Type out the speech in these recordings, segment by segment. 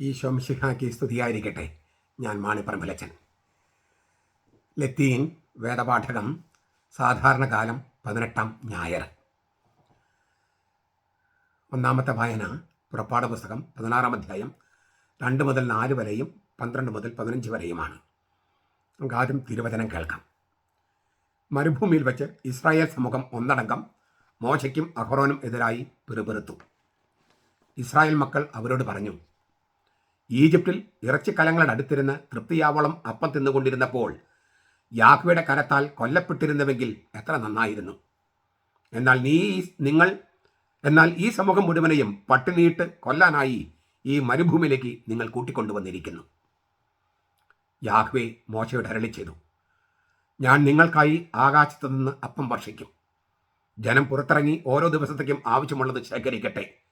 ഈ ശംഷിഹാക്കി സ്തുതിയായിരിക്കട്ടെ ഞാൻ മാണിപ്പറമ്പലച്ചൻ. ലത്തീൻ വേദപാഠകം സാധാരണകാലം പതിനെട്ടാം ഞായർ. ഒന്നാമത്തെ വായന പുറപ്പാട് പുസ്തകം പതിനാറാം അധ്യായം രണ്ട് മുതൽ നാല് വരെയും പന്ത്രണ്ട് മുതൽ പതിനഞ്ച് വരെയുമാണ്. നമുക്ക് ആദ്യം തിരുവചനം കേൾക്കാം. മരുഭൂമിയിൽ വെച്ച് ഇസ്രായേൽ സമൂഹം ഒന്നടങ്കം മോശയ്ക്കും അഹ്റോനും എതിരായി പിറുപിറുത്തു. ഇസ്രായേൽ മക്കൾ അവരോട് പറഞ്ഞു ഈജിപ്തിൽ ഇറച്ചിക്കലങ്ങളുടെ അടുത്തിരുന്ന് തൃപ്തിയാവളം അപ്പം തിന്നുകൊണ്ടിരുന്നപ്പോൾ യാഹ്വയുടെ കരത്താൽ കൊല്ലപ്പെട്ടിരുന്നുവെങ്കിൽ എത്ര നന്നായിരുന്നു. എന്നാൽ നീ നിങ്ങൾ എന്നാൽ ഈ സമൂഹം മുഴുവനെയും പട്ടിണിയിട്ട് കൊല്ലാനായി ഈ മരുഭൂമിയിലേക്ക് നിങ്ങൾ കൂട്ടിക്കൊണ്ടുവന്നിരിക്കുന്നു. യാഹ്വേ മോശയോട് അരളി ചെയ്തു ഞാൻ നിങ്ങൾക്കായി ആകാശത്തു നിന്ന് അപ്പം വർഷിക്കും ജനം പുറത്തിറങ്ങി ഓരോ ദിവസത്തേക്കും ആവശ്യമുള്ളത് ശേഖരിക്കട്ടെ.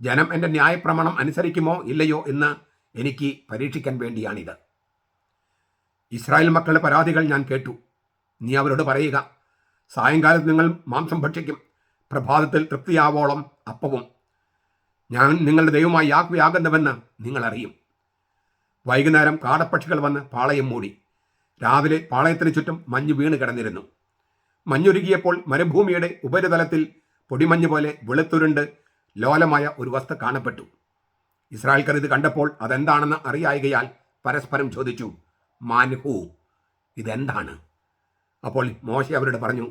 ജനം എന്റെ ന്യായപ്രമാണം അനുസരിക്കുമോ ഇല്ലയോ എന്ന് എനിക്ക് പരീക്ഷിക്കാൻ വേണ്ടിയാണിത്. ഇസ്രായേൽ മക്കളുടെ പരാതികൾ ഞാൻ കേട്ടു. നീ അവരോട് പറയുക സായങ്കാലത്ത് നിങ്ങൾ മാംസം ഭക്ഷിക്കും പ്രഭാതത്തിൽ തൃപ്തിയാവോളം അപ്പവും. ഞാൻ നിങ്ങളുടെ ദൈവമായി യാഗ്വയാകുന്നുവെന്ന് നിങ്ങൾ അറിയും. വൈകുന്നേരം കാടപ്പക്ഷികൾ വന്ന് പാളയം മൂടി. രാവിലെ പാളയത്തിന് ചുറ്റും മഞ്ഞ് വീണ് കിടന്നിരുന്നു. മഞ്ഞുരുകിയപ്പോൾ മരുഭൂമിയുടെ ഉപരിതലത്തിൽ പൊടിമഞ്ഞ് പോലെ വെളുത്തുരുണ്ട് ലോലമായ ഒരു വസ്തു കാണപ്പെട്ടു. ഇസ്രായേൽക്കർ ഇത് കണ്ടപ്പോൾ അതെന്താണെന്ന് അറിയായികയാൽ പരസ്പരം ചോദിച്ചു മാൻഹു ഇതെന്താണ്? അപ്പോൾ മോശ അവരോട് പറഞ്ഞു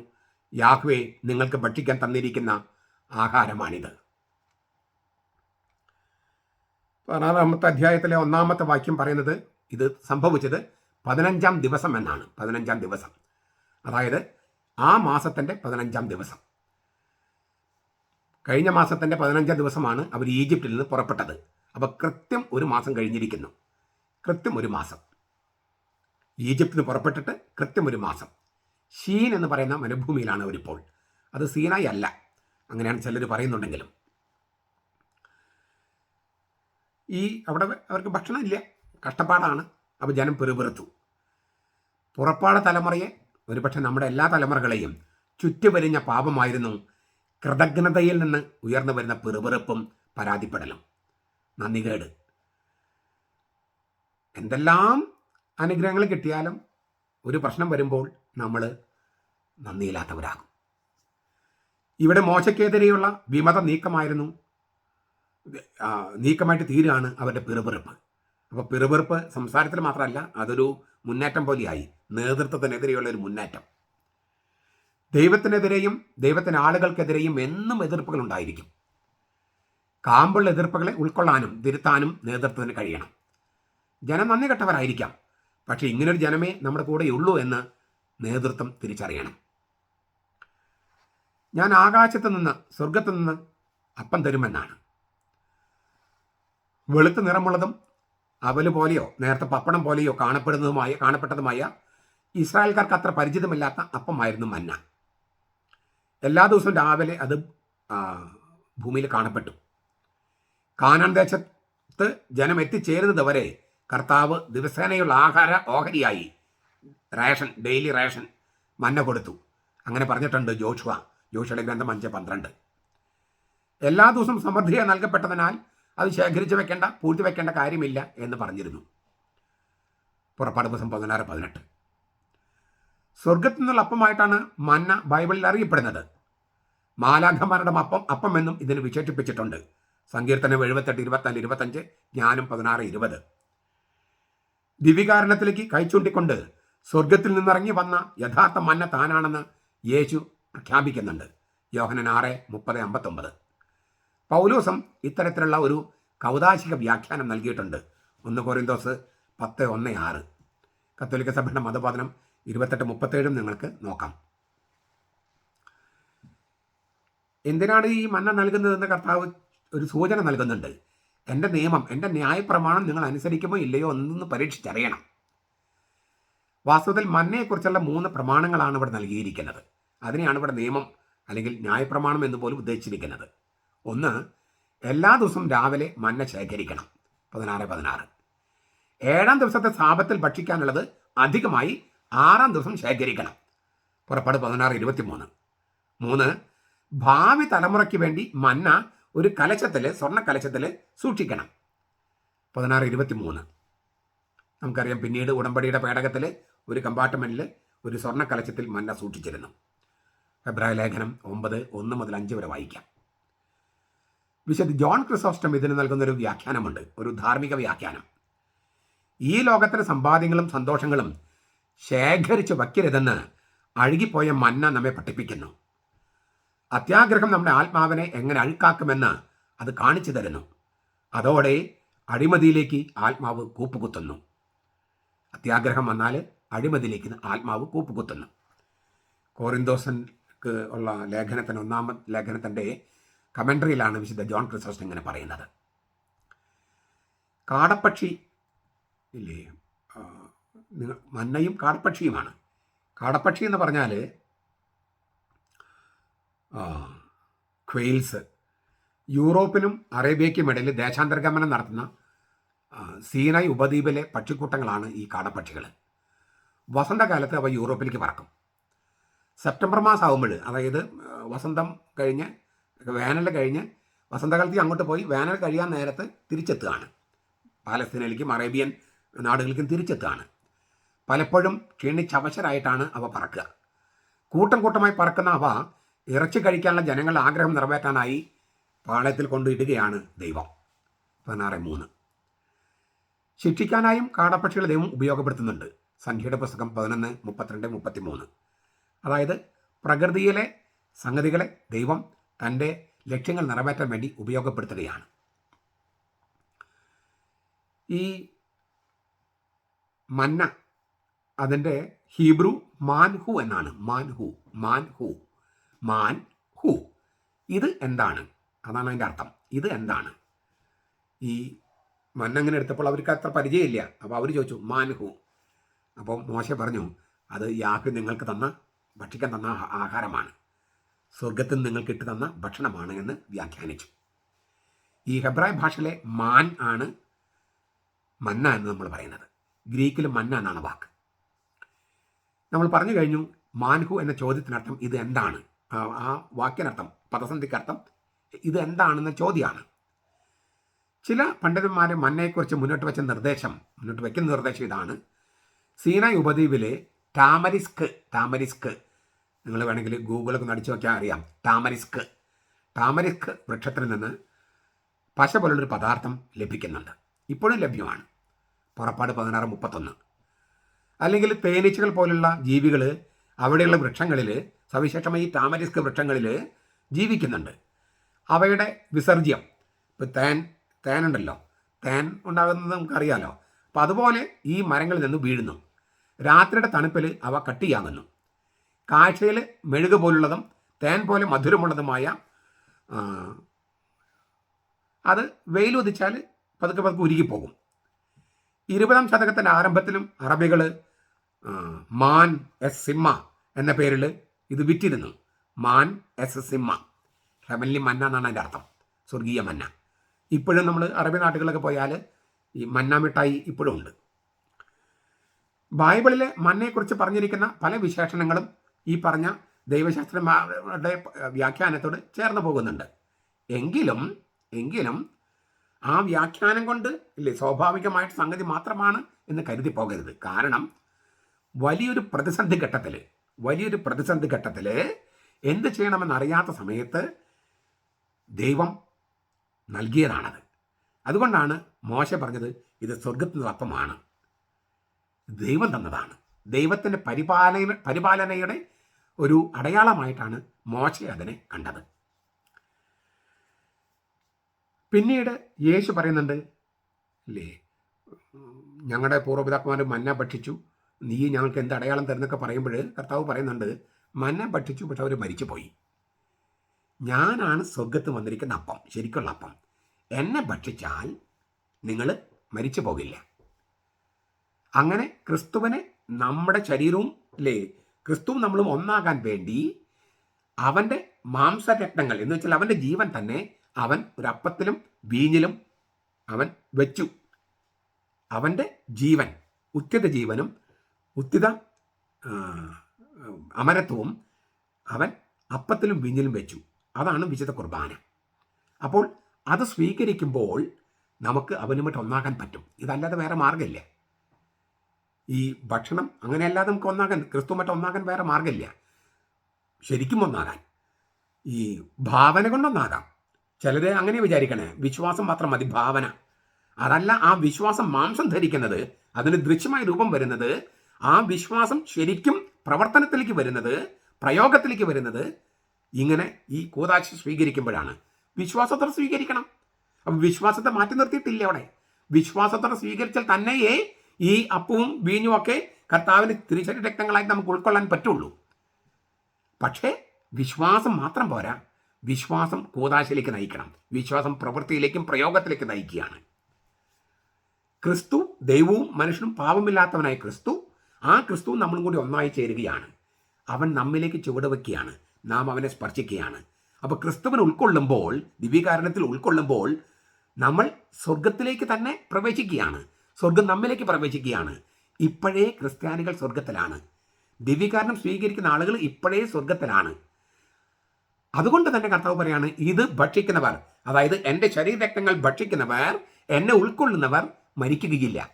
യാഹ്വേ നിങ്ങൾക്ക് ഭക്ഷിക്കാൻ തന്നിരിക്കുന്ന ആഹാരമാണിത്. പതിനാറാമത്തെ അധ്യായത്തിലെ ഒന്നാമത്തെ വാക്യം പറയുന്നത് ഇത് സംഭവിച്ചത് പതിനഞ്ചാം ദിവസം എന്നാണ് പതിനഞ്ചാം ദിവസം. അതായത് ആ മാസത്തിന്റെ പതിനഞ്ചാം ദിവസം. കഴിഞ്ഞ മാസത്തിന്റെ പതിനഞ്ചാം ദിവസമാണ് അവർ ഈജിപ്തിൽ നിന്ന് പുറപ്പെട്ടത്. അപ്പോൾ കൃത്യം ഒരു മാസം കഴിഞ്ഞിരിക്കുന്നു. കൃത്യം ഒരു മാസം. ഈജിപ്തിന് പുറപ്പെട്ടിട്ട് കൃത്യം ഒരു മാസം. ഷീൻ എന്ന് പറയുന്ന മരുഭൂമിയിലാണ് അവരിപ്പോൾ. അത് സീനായി അല്ല. അങ്ങനെയാണ് ചിലർ പറയുന്നുണ്ടെങ്കിലും. ഈ അവിടെ അവർക്ക് ഭക്ഷണം ഇല്ല. കഷ്ടപ്പാടാണ്. അപ്പോൾ ജനം പെറുപെറുത്തു. പുറപ്പാട് തലമുറയെ ഒരുപക്ഷെ നമ്മുടെ എല്ലാ തലമുറകളെയും ചുറ്റുവരിഞ്ഞ പാപമായിരുന്നു കൃതജ്ഞതയിൽ നിന്ന് ഉയർന്നു വരുന്ന പെറുപെറുപ്പും പരാതിപ്പെടലും. നന്ദികേട് എന്തെല്ലാം അനുഗ്രഹങ്ങൾ കിട്ടിയാലും ഒരു പ്രശ്നം വരുമ്പോൾ നമ്മൾ നന്ദിയില്ലാത്തവരാകും. ഇവിടെ മോശയ്ക്കെതിരെയുള്ള വിമത നീക്കമായിരുന്നു. നീക്കമായിട്ട് തീരുകയാണ് അവരുടെ പിറുപിറുപ്പ്. അപ്പോൾ പിറുപിറുപ്പ് സംസാരത്തിൽ മാത്രമല്ല അതൊരു മുന്നേറ്റം പോലെയായി. നേതൃത്വത്തിനെതിരെയുള്ള ഒരു മുന്നേറ്റം. ദൈവത്തിനെതിരെയും ദൈവത്തിന് ആളുകൾക്കെതിരെയും എന്നും എതിർപ്പുകൾ ഉണ്ടായിരിക്കും. കാമ്പുള്ള എതിർപ്പുകളെ ഉൾക്കൊള്ളാനും തിരുത്താനും നേതൃത്വത്തിന് കഴിയണം. ജനം നന്ദി കെട്ടവരായിരിക്കാം. പക്ഷേ ഇങ്ങനൊരു ജനമേ നമ്മുടെ കൂടെയുള്ളൂ എന്ന് നേതൃത്വം തിരിച്ചറിയണം. ഞാൻ ആകാശത്ത് നിന്ന് സ്വർഗത്ത് നിന്ന് അപ്പം തരുമെന്നാണ്. വെളുത്ത നിറമുള്ളതും അവൽ പോലെയോ നേരത്തെ പപ്പടം പോലെയോ കാണപ്പെടുന്നതുമായ കാണപ്പെട്ടതുമായ ഇസ്രായേൽക്കാർക്ക് അത്ര പരിചിതമില്ലാത്ത അപ്പമായിരുന്നു മന്ന. എല്ലാ ദിവസവും രാവിലെ അത് ഭൂമിയിൽ കാണപ്പെട്ടു. കാനാൻ ദേശത്ത് ജനം എത്തിച്ചേരുന്നത് വരെ കർത്താവ് ദിവസേനയുള്ള ആഹാര ഓഹരിയായി റേഷൻ ഡെയിലി റേഷൻ മന്ന കൊടുത്തു. അങ്ങനെ പറഞ്ഞിട്ടുണ്ട് ജോഷുവ ജോഷയുടെ ഗ്രന്ഥം അഞ്ച് പന്ത്രണ്ട്. എല്ലാ ദിവസവും സമൃദ്ധിയെ നൽകപ്പെട്ടതിനാൽ അത് ശേഖരിച്ച് വെക്കേണ്ട പൂഴ്ത്തി വെക്കേണ്ട കാര്യമില്ല എന്ന് പറഞ്ഞിരുന്നു. പുറപ്പാട് ദിവസം പതിനാറ് പതിനെട്ട്. സ്വർഗത്തിൽ നിന്നുള്ള അപ്പമായിട്ടാണ് മന്ന ബൈബിളിൽ അറിയപ്പെടുന്നത്. മാലാഖമാരുടെ അപ്പം അപ്പം എന്നും ഇതിന് വിശേഷിപ്പിച്ചിട്ടുണ്ട്. സങ്കീർത്തനം എഴുപത്തെട്ട് ഇരുപത്തിനാല് ഇരുപത്തഞ്ച് ജ്ഞാനം പതിനാറ് ഇരുപത്. ദിവികാരണത്തിലേക്ക് കൈച്ചൂണ്ടിക്കൊണ്ട് സ്വർഗത്തിൽ നിന്നിറങ്ങി വന്ന യഥാർത്ഥ മന്ന താനാണെന്ന് യേശു പ്രഖ്യാപിക്കുന്നുണ്ട്. യോഹനൻ ആറ് മുപ്പത് അമ്പത്തൊമ്പത്. പൗലോസം ഇത്തരത്തിലുള്ള ഒരു കൗതാശിക വ്യാഖ്യാനം നൽകിയിട്ടുണ്ട്. ഒന്ന് കോരിന്തോസ് പത്ത് ഒന്ന് ആറ്. കത്തോലിക്ക സഭയുടെ മതബോധനം ഇരുപത്തെട്ട് മുപ്പത്തേഴും നിങ്ങൾക്ക് നോക്കാം. എന്തിനാണ് ഈ മന്ന നൽകുന്നതെന്ന് കർത്താവ് ഒരു സൂചന നൽകുന്നുണ്ട്. എന്റെ നിയമം എന്റെ ന്യായപ്രമാണം നിങ്ങൾ അനുസരിക്കുമോ ഇല്ലയോ എന്നൊന്ന് പരീക്ഷിച്ചറിയണം. വാസ്തവത്തിൽ മന്നയെക്കുറിച്ചുള്ള മൂന്ന് പ്രമാണങ്ങളാണ് ഇവിടെ നൽകിയിരിക്കുന്നത്. അതിനെയാണ് ഇവിടെ നിയമം അല്ലെങ്കിൽ ന്യായപ്രമാണം എന്ന് പോലും ഉദ്ദേശിച്ചിരിക്കുന്നത്. ഒന്ന് എല്ലാ ദിവസവും രാവിലെ മന്ന ശേഖരിക്കണം. പതിനാറ് പതിനാറ്. ഏഴാം ദിവസത്തെ സാപത്തിൽ ഭക്ഷിക്കാനുള്ളത് അധികമായി ആറാം ദിവസം ശേഖരിക്കണം. പുറപ്പാട് പതിനാറ് ഇരുപത്തി മൂന്ന് മൂന്ന് ഭാവി തലമുറയ്ക്ക് വേണ്ടി മന്ന ഒരു കലശത്തിൽ സ്വർണ കലശത്തിൽ സൂക്ഷിക്കണം. പതിനാറ് ഇരുപത്തി മൂന്ന് നമുക്കറിയാം പിന്നീട് ഉടമ്പടിയുടെ പേടകത്തിൽ ഒരു കമ്പാർട്ട്മെന്റിൽ ഒരു സ്വർണ കലശത്തിൽ മന്ന സൂക്ഷിച്ചിരുന്നു. എബ്രായ ലേഖനം ഒമ്പത് ഒന്ന് മുതൽ അഞ്ച് വരെ വായിക്കാം. വിശുദ്ധ ജോൺ ക്രിസോസ്റ്റം ഇതിന് നൽകുന്ന ഒരു വ്യാഖ്യാനമുണ്ട്. ഒരു ധാർമ്മിക വ്യാഖ്യാനം. ഈ ലോകത്തിലെ സമ്പാദ്യങ്ങളും സന്തോഷങ്ങളും ശേഖരിച്ച് വയ്ക്കരുതെന്ന് അഴുകിപ്പോയ മന്ന നമ്മെ പഠിപ്പിക്കുന്നു. അത്യാഗ്രഹം നമ്മുടെ ആത്മാവിനെ എങ്ങനെ അഴുക്കാക്കുമെന്ന് അത് കാണിച്ചു തരുന്നു. അതോടെ അഴിമതിയിലേക്ക് ആത്മാവ് കൂപ്പുകുത്തുന്നു. അത്യാഗ്രഹം വന്നാൽ അഴിമതിയിലേക്ക് ആത്മാവ് കൂപ്പുകുത്തുന്നു. കോറിന്തോസൻക്ക് ഉള്ള ലേഖനത്തിന് ഒന്നാമത് ലേഖനത്തിന്റെ കമൻട്രിയിലാണ് വിശുദ്ധ ജോൺ ക്രിസോസ് ഇങ്ങനെ പറയുന്നത്. കാടപ്പക്ഷി ഇല്ലേ? മന്നയും കാടപ്പക്ഷിയുമാണ്. കാടപ്പക്ഷി എന്ന് പറഞ്ഞാൽ ക്വെയിൽസ് യൂറോപ്പിനും അറേബ്യയ്ക്കും ഇടയിൽ ദേശാന്തര ഗമനം നടത്തുന്ന സീനായി ഉപദ്വീപിലെ പക്ഷിക്കൂട്ടങ്ങളാണ് ഈ കാടപ്പക്ഷികൾ വസന്തകാലത്ത് അവ യൂറോപ്പിലേക്ക് പറക്കും. സെപ്റ്റംബർ മാസം ആകുമ്പോൾ അതായത് വസന്തം കഴിഞ്ഞ് വേനൽ കഴിഞ്ഞ് വസന്തകാലത്ത് അങ്ങോട്ട് പോയി വേനൽ കഴിയാൻ നേരത്ത് തിരിച്ചെത്തുകയാണ്. പാലസ്തീനയിലേക്കും അറേബ്യൻ നാടുകളിലേക്കും തിരിച്ചെത്തുകയാണ്. പലപ്പോഴും ക്ഷീണിച്ചവശരായിട്ടാണ് അവ പറക്കുക. കൂട്ടം കൂട്ടമായി പറക്കുന്ന അവ ഇറച്ചി കഴിക്കാനുള്ള ജനങ്ങളുടെ ആഗ്രഹം നിറവേറ്റാനായി പാളയത്തിൽ കൊണ്ടിടുകയാണ് ദൈവം. പതിനാറ് മൂന്ന്. ശിക്ഷിക്കാനായും കാടപ്പക്ഷികളെ ദൈവം ഉപയോഗപ്പെടുത്തുന്നുണ്ട്. സംഖ്യയുടെ പുസ്തകം പതിനൊന്ന് മുപ്പത്തിരണ്ട് മുപ്പത്തി മൂന്ന് അതായത് പ്രകൃതിയിലെ സംഗതികളെ ദൈവം തന്റെ ലക്ഷ്യങ്ങൾ നിറവേറ്റാൻ വേണ്ടി ഉപയോഗപ്പെടുത്തുകയാണ്. ഈ മന്ന അതിന്റെ ഹീബ്രു മാൻഹു എന്നാണ്. മാൻഹു മാൻഹു മാൻ ഹു ഇത് എന്താണ്? അതാണ് അതിന്റെ അർത്ഥം. ഇത് എന്താണ്? ഈ മന്നങ്ങനെ എടുത്തപ്പോൾ അവർക്ക് അത്ര പരിചയമില്ല. അപ്പോൾ അവർ ചോദിച്ചു മാൻഹു അപ്പോൾ മോശ പറഞ്ഞു അത് യാഹ് നിങ്ങൾക്ക് തന്ന ഭക്ഷിക്കാൻ തന്ന ആഹാരമാണ്. സ്വർഗത്തിൽ നിങ്ങൾക്ക് ഇട്ട് തന്ന ഭക്ഷണമാണ് എന്ന് വ്യാഖ്യാനിച്ചു. ഈ ഹെബ്രായ ഭാഷയിലെ മാൻ ആണ് മന്ന എന്ന് നമ്മൾ പറയുന്നത്. ഗ്രീക്കിൽ മന്ന എന്നാണ് വാക്ക്. നമ്മൾ പറഞ്ഞു കഴിഞ്ഞു മാൻഹു എന്ന ചോദ്യത്തിനർത്ഥം ഇത് എന്താണ്? ആ വാക്യനർത്ഥം പദസന്ധിക്കർത്ഥം ഇത് എന്താണെന്ന ചോദ്യമാണ് ചില പണ്ഡിതന്മാരെ മന്നയെക്കുറിച്ച് മുന്നോട്ട് വെച്ച നിർദ്ദേശം മുന്നോട്ട് വയ്ക്കുന്ന നിർദ്ദേശം ഇതാണ്. സീനായ് ഉപദ്വീപിലെ ടാമരിസ്ക് ടാമരിസ്ക് നിങ്ങൾ വേണമെങ്കിൽ ഗൂഗിളൊക്കെ നടിച്ചു നോക്കിയാൽ അറിയാം. ടാമരിസ്ക് ടാമരിസ്ക് വൃക്ഷത്തിൽ നിന്ന് പശ പോലുള്ളൊരു പദാർത്ഥം ലഭിക്കുന്നുണ്ട്. ഇപ്പോഴും ലഭ്യമാണ്. പുറപ്പാട് പതിനാറ് മുപ്പത്തൊന്ന്. അല്ലെങ്കിൽ തേനീച്ചകൾ പോലുള്ള ജീവികൾ അവിടെയുള്ള വൃക്ഷങ്ങളിൽ സവിശേഷമായി ഈ ടാമരിസ്ക് വൃക്ഷങ്ങളിൽ ജീവിക്കുന്നുണ്ട്. അവയുടെ വിസർജ്യം ഇപ്പോൾ തേൻ തേനുണ്ടല്ലോ. തേൻ ഉണ്ടാകുന്നത് നമുക്കറിയാലോ. അപ്പോൾ അതുപോലെ ഈ മരങ്ങളിൽ നിന്ന് വീഴുന്നു. രാത്രിയുടെ തണുപ്പിൽ അവ കട്ടിയാകുന്നു കാഴ്ചയിൽ മെഴുക് പോലുള്ളതും തേൻ പോലെ മധുരമുള്ളതുമായ അത് വെയിൽ വെയിലുദിച്ചാൽ പതുക്കെ പതുക്കെ ഉരുകിപ്പോകും. ഇരുപതാം ശതകത്തിന്റെ ആരംഭത്തിലും അറബികൾ മാൻ എസ് സിമ്മ എന്ന പേരിൽ ഇത് വിറ്റിരുന്നു. മാൻ എസ് സിമ്മ ഹെവൻലി മന്ന എന്നാണ് അതിന്റെ അർത്ഥം. സ്വർഗീയ മന്ന. ഇപ്പോഴും നമ്മൾ അറബി നാട്ടുകളിലൊക്കെ പോയാൽ ഈ മന്ന മിഠായി ഇപ്പോഴും ഉണ്ട്. ബൈബിളിലെ മന്നയെക്കുറിച്ച് പറഞ്ഞിരിക്കുന്ന പല വിശേഷണങ്ങളും ഈ പറഞ്ഞ ദൈവശാസ്ത്രന്മാരുടെ വ്യാഖ്യാനത്തോട് ചേർന്ന് പോകുന്നുണ്ട്. എങ്കിലും എങ്കിലും ആ വ്യാഖ്യാനം കൊണ്ട് ഇല്ലേ സ്വാഭാവികമായിട്ട് സംഗതി മാത്രമാണ് എന്ന് കരുതി പോകരുത്. കാരണം വലിയൊരു പ്രതിസന്ധി ഘട്ടത്തിൽ വലിയൊരു പ്രതിസന്ധി ഘട്ടത്തിൽ എന്ത് ചെയ്യണമെന്നറിയാത്ത സമയത്ത് ദൈവം നൽകിയതാണത്. അതുകൊണ്ടാണ് മോശ പറഞ്ഞത് ഇത് സ്വർഗത്തിന്റെ അപ്പമാണ് ദൈവം തന്നതാണ്. ദൈവത്തിന്റെ പരിപാലന പരിപാലനയുടെ ഒരു അടയാളമായിട്ടാണ് മോശ അതിനെ കണ്ടത്. പിന്നീട് യേശു പറയുന്നുണ്ട് ഇല്ലേ ഞങ്ങളുടെ പൂർവപിതാക്കന്മാർ മന്ന ഭക്ഷിച്ചു നീ ഞങ്ങൾക്ക് എന്ത് അടയാളം തരുന്നൊക്കെ പറയുമ്പോൾ കർത്താവ് പറയുന്നുണ്ട് മന്ന ഭക്ഷിച്ചു പക്ഷെ അവർ മരിച്ചു മരിച്ചുപോയി. ഞാനാണ് സ്വർഗത്ത് വന്നിരിക്കുന്ന അപ്പം ശരിക്കുള്ള അപ്പം. എന്നെ ഭക്ഷിച്ചാൽ നിങ്ങൾ മരിച്ചു പോകില്ല അങ്ങനെ ക്രിസ്തുവിനെ നമ്മുടെ ശരീരവും അല്ലേ ക്രിസ്തുവും നമ്മളും ഒന്നാകാൻ വേണ്ടി അവന്റെ മാംസരത്നങ്ങൾ എന്ന് വെച്ചാൽ അവന്റെ ജീവൻ തന്നെ അവൻ ഒരു അപ്പത്തിലും വീഞ്ഞിലും അവൻ വെച്ചു. അവന്റെ ജീവൻ ഉച്ചത ജീവനും ഉത്തിത അമരത്വവും അവൻ അപ്പത്തിലും വിഞ്ഞിലും വെച്ചു. അതാണ് വിശുദ്ധ കുർബാന. അപ്പോൾ അത് സ്വീകരിക്കുമ്പോൾ നമുക്ക് അവനുമായിട്ട് ഒന്നാകാൻ പറ്റും. ഇതല്ലാതെ വേറെ മാർഗമില്ല ഈ ഭക്ഷണം അങ്ങനെയല്ലാതെ നമുക്ക് ഒന്നാകാൻ ക്രിസ്തുമായിട്ട് ഒന്നാകാൻ വേറെ മാർഗമില്ല ശരിക്കും ഒന്നാകാൻ. ഈ ഭാവന കൊണ്ടൊന്നാകാം. ചിലര് അങ്ങനെ വിചാരിക്കണേ വിശ്വാസം മാത്രം മതി ഭാവന. അതല്ല ആ വിശ്വാസം മാംസം ധരിക്കുന്നത് അതിന് ദൃശ്യമായ രൂപം വരുന്നത് ആ വിശ്വാസം ശരിക്കും പ്രവർത്തനത്തിലേക്ക് വരുന്നത് പ്രയോഗത്തിലേക്ക് വരുന്നത് ഇങ്ങനെ ഈ കൂതാശി സ്വീകരിക്കുമ്പോഴാണ്. വിശ്വാസത്തോടെ സ്വീകരിക്കണം. അപ്പം വിശ്വാസത്തെ മാറ്റി നിർത്തിയിട്ടില്ല അവിടെ. വിശ്വാസത്തോടെ സ്വീകരിച്ചാൽ തന്നെയേ ഈ അപ്പവും വീഞ്ഞും ഒക്കെ കർത്താവിന് തിരിച്ചടി രക്തങ്ങളായി നമുക്ക് ഉൾക്കൊള്ളാൻ പറ്റുള്ളൂ. പക്ഷേ വിശ്വാസം മാത്രം പോരാ. വിശ്വാസം കൂതാശയിലേക്ക് നയിക്കണം. വിശ്വാസം പ്രവൃത്തിയിലേക്കും പ്രയോഗത്തിലേക്ക് നയിക്കുകയാണ്. ക്രിസ്തു ദൈവവും മനുഷ്യനും പാപമില്ലാത്തവനായ ക്രിസ്തു ആ ക്രിസ്തു നമ്മളും കൂടി ഒന്നായി ചേരുകയാണ്. അവൻ നമ്മിലേക്ക് ചുവട് വയ്ക്കുകയാണ് നാം അവനെ സ്പർശിക്കുകയാണ്. അപ്പോൾ ക്രിസ്തുവിനെ ഉൾക്കൊള്ളുമ്പോൾ ദിവ്യകാരണത്തിൽ ഉൾക്കൊള്ളുമ്പോൾ നമ്മൾ സ്വർഗത്തിലേക്ക് തന്നെ പ്രവേശിക്കുകയാണ്. സ്വർഗം നമ്മിലേക്ക് പ്രവേശിക്കുകയാണ്. ഇപ്പോഴേ ക്രിസ്ത്യാനികൾ സ്വർഗത്തിലാണ് ദിവ്യകാരണം സ്വീകരിക്കുന്ന ആളുകൾ ഇപ്പോഴേ സ്വർഗത്തിലാണ് അതുകൊണ്ട് തന്നെ കർത്താവ് പറയാണ് ഇത് ഭക്ഷിക്കുന്നവർ അതായത് എന്റെ ശരീരരക്തങ്ങൾ ഭക്ഷിക്കുന്നവർ എന്നെ ഉൾക്കൊള്ളുന്നവർ മരിക്കുകയില്ല.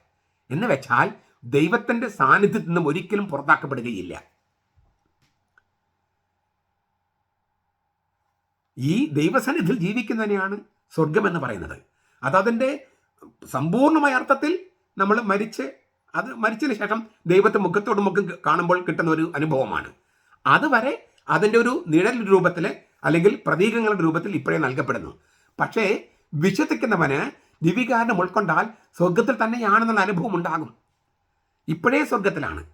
എന്ന് വെച്ചാൽ ദൈവത്തിന്റെ സാന്നിധ്യത്തിൽ നിന്നും ഒരിക്കലും പുറത്താക്കപ്പെടുകയില്ല. ഈ ദൈവസന്നിധിയിൽ ജീവിക്കുന്നതിനെയാണ് സ്വർഗം എന്ന് പറയുന്നത്. അതതിന്റെ സമ്പൂർണമായ അർത്ഥത്തിൽ നമ്മൾ മരിച്ച് അത് മരിച്ചതിന് ശേഷം ദൈവത്തെ മുഖത്തോട് മുഖം കാണുമ്പോൾ കിട്ടുന്ന ഒരു അനുഭവമാണ്. അതുവരെ അതിന്റെ ഒരു നിഴൽ രൂപത്തിൽ അല്ലെങ്കിൽ പ്രതീകങ്ങളുടെ രൂപത്തിൽ ഇപ്പോഴേ നൽകപ്പെടുന്നു. പക്ഷേ വിശ്വസിക്കുന്നവന് ദിവികാരണം ഉൾക്കൊണ്ടാൽ സ്വർഗത്തിൽ തന്നെയാണെന്നുള്ള അനുഭവം ഉണ്ടാകും. ഇപ്പോഴേ സ്വർഗത്തിലാണ്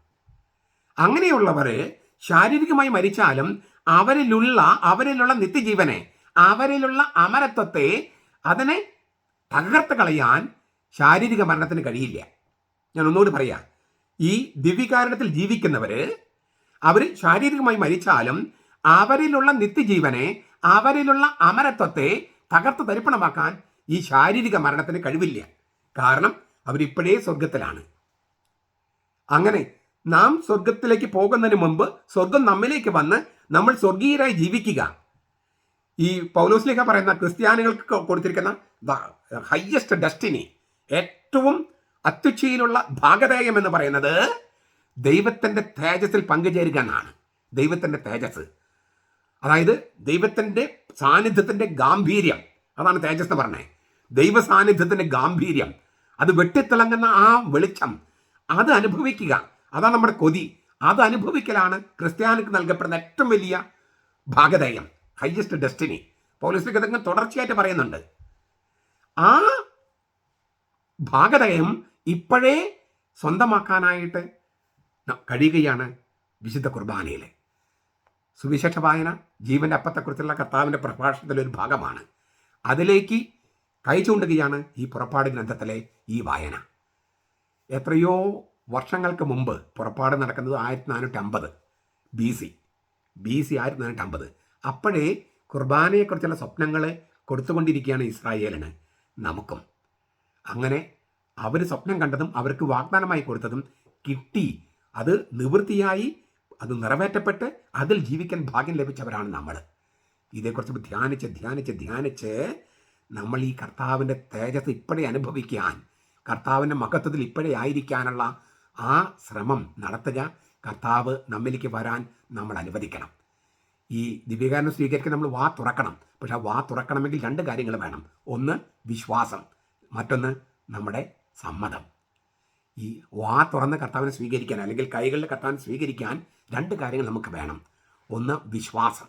അങ്ങനെയുള്ളവരെ ശാരീരികമായി മരിച്ചാലും അവരിലുള്ള അവരിലുള്ള നിത്യജീവനെ അവരിലുള്ള അമരത്വത്തെ അതിനെ തകർത്ത് കളയാൻ ശാരീരിക മരണത്തിന് കഴിയില്ല. ഞാൻ ഒന്നുകൂടി പറയാം. ഈ ദിവ്യകാരണത്തിൽ ജീവിക്കുന്നവര് അവർ ശാരീരികമായി മരിച്ചാലും അവരിലുള്ള നിത്യജീവനെ അവരിലുള്ള അമരത്വത്തെ തകർത്ത് തരിപ്പണമാക്കാൻ ഈ ശാരീരിക മരണത്തിന് കഴിവില്ല. കാരണം അവരിപ്പോഴേ സ്വർഗത്തിലാണ് അങ്ങനെ നാം സ്വർഗത്തിലേക്ക് പോകുന്നതിന് മുമ്പ് സ്വർഗം നമ്മിലേക്ക് വന്ന് നമ്മൾ സ്വർഗീയരായി ജീവിക്കുക. ഈ പൗലോസ്ലേഖ പറയുന്ന ക്രിസ്ത്യാനികൾക്ക് കൊടുത്തിരിക്കുന്ന ഹയ്യസ്റ്റ് ഡെസ്റ്റിനി ഏറ്റവും അത്യുച്ചയിലുള്ള ഭാഗധേയം എന്ന് പറയുന്നത് ദൈവത്തിന്റെ തേജസ്സിൽ പങ്കുചേരുക എന്നാണ്. ദൈവത്തിന്റെ തേജസ്. അതായത് ദൈവത്തിന്റെ സാന്നിധ്യത്തിന്റെ ഗാംഭീര്യം. അതാണ് തേജസ് എന്ന് പറഞ്ഞത് ദൈവ സാന്നിധ്യത്തിന്റെ ഗാംഭീര്യം. അത് വെട്ടിത്തിളങ്ങുന്ന ആ വെളിച്ചം അത് അനുഭവിക്കുക. അതാണ് നമ്മുടെ കൊതി. അത് അനുഭവിക്കലാണ് ക്രിസ്ത്യാനിക്ക് നൽകപ്പെടുന്ന ഏറ്റവും വലിയ ഭാഗധേയം ഹയസ്റ്റ് ഡെസ്റ്റിനി പോലീസ് ഇതങ്ങ് തുടർച്ചയായിട്ട് പറയുന്നുണ്ട്. ആ ഭാഗധയം ഇപ്പോഴേ സ്വന്തമാക്കാനായിട്ട് കഴിയുകയാണ് വിശുദ്ധ കുർബാനയിൽ സുവിശേഷ വായന ജീവന്റെ അപ്പത്തെക്കുറിച്ചുള്ള കർത്താവിന്റെ പ്രഭാഷണത്തിലെ ഒരു ഭാഗമാണ്. അതിലേക്ക് കൈ ചൂണ്ടുകയാണ് ഈ പുറപ്പാട് ഗ്രന്ഥത്തിലെ ഈ വായന. എത്രയോ വർഷങ്ങൾക്ക് മുമ്പ് പുറപ്പാട് നടക്കുന്നത് ആയിരത്തി നാനൂറ്റി അമ്പത് ബി സി ബി സി ആയിരത്തി നാനൂറ്റി അമ്പത് അപ്പോഴേ കുർബാനയെക്കുറിച്ചുള്ള സ്വപ്നങ്ങൾ കൊടുത്തുകൊണ്ടിരിക്കുകയാണ് ഇസ്രായേലിന് നമുക്കും. അങ്ങനെ അവർ സ്വപ്നം കണ്ടതും അവർക്ക് വാഗ്ദാനമായി കൊടുത്തതും കിട്ടി. അത് നിവൃത്തിയായി അത് നിറവേറ്റപ്പെട്ട് അതിൽ ജീവിക്കാൻ ഭാഗ്യം ലഭിച്ചവരാണ് നമ്മൾ ഇതേക്കുറിച്ച് ധ്യാനിച്ച് ധ്യാനിച്ച് ധ്യാനിച്ച് നമ്മൾ ഈ കർത്താവിന്റെ തേജസ് ഇപ്പോഴേ അനുഭവിക്കാൻ കർത്താവിന്റെ മഹത്വത്തിൽ ഇപ്പോഴേ ആയിരിക്കാനുള്ള ആ ശ്രമം നടത്തുക കർത്താവ് നമ്മിലേക്ക് വരാൻ നമ്മൾ അനുവദിക്കണം. ഈ ദിവ്യകാരണം സ്വീകരിക്കാൻ നമ്മൾ വാ തുറക്കണം. പക്ഷെ ആ വാ തുറക്കണമെങ്കിൽ രണ്ട് കാര്യങ്ങൾ വേണം. ഒന്ന് വിശ്വാസം. മറ്റൊന്ന് നമ്മുടെ സമ്മതം. ഈ വാ തുറന്ന് കർത്താവിനെ സ്വീകരിക്കാൻ അല്ലെങ്കിൽ കൈകളിൽ കർത്താവിനെ സ്വീകരിക്കാൻ രണ്ട് കാര്യങ്ങൾ നമുക്ക് വേണം. ഒന്ന് വിശ്വാസം.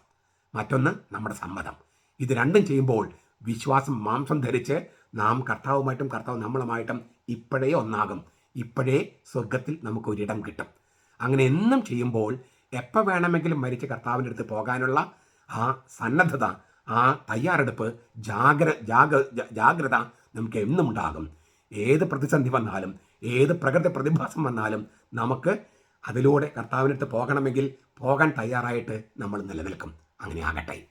മറ്റൊന്ന് നമ്മുടെ സമ്മതം. ഇത് രണ്ടും ചെയ്യുമ്പോൾ വിശ്വാസം മാംസം ധരിച്ച് നാം കർത്താവുമായിട്ടും കർത്താവ് നമ്മളുമായിട്ടും ഇപ്പോഴേ ഒന്നാകും. ഇപ്പോഴേ സ്വർഗത്തിൽ നമുക്ക് ഒരിടം കിട്ടും. അങ്ങനെ എന്നും ചെയ്യുമ്പോൾ എപ്പോൾ വേണമെങ്കിലും മരിച്ച കർത്താവിന്റെ അടുത്ത് പോകാനുള്ള ആ സന്നദ്ധത ആ തയ്യാറെടുപ്പ് ജാഗ്ര ജാഗ ജാഗ്രത നമുക്ക് എന്നും ഉണ്ടാകും. ഏത് പ്രതിസന്ധി വന്നാലും ഏത് പ്രകൃതി പ്രതിഭാസം വന്നാലും നമുക്ക് അതിലൂടെ കർത്താവിനടുത്ത് പോകണമെങ്കിൽ പോകാൻ തയ്യാറായിട്ട് നമ്മൾ നിലനിൽക്കും. അങ്ങനെ ആകട്ടെ.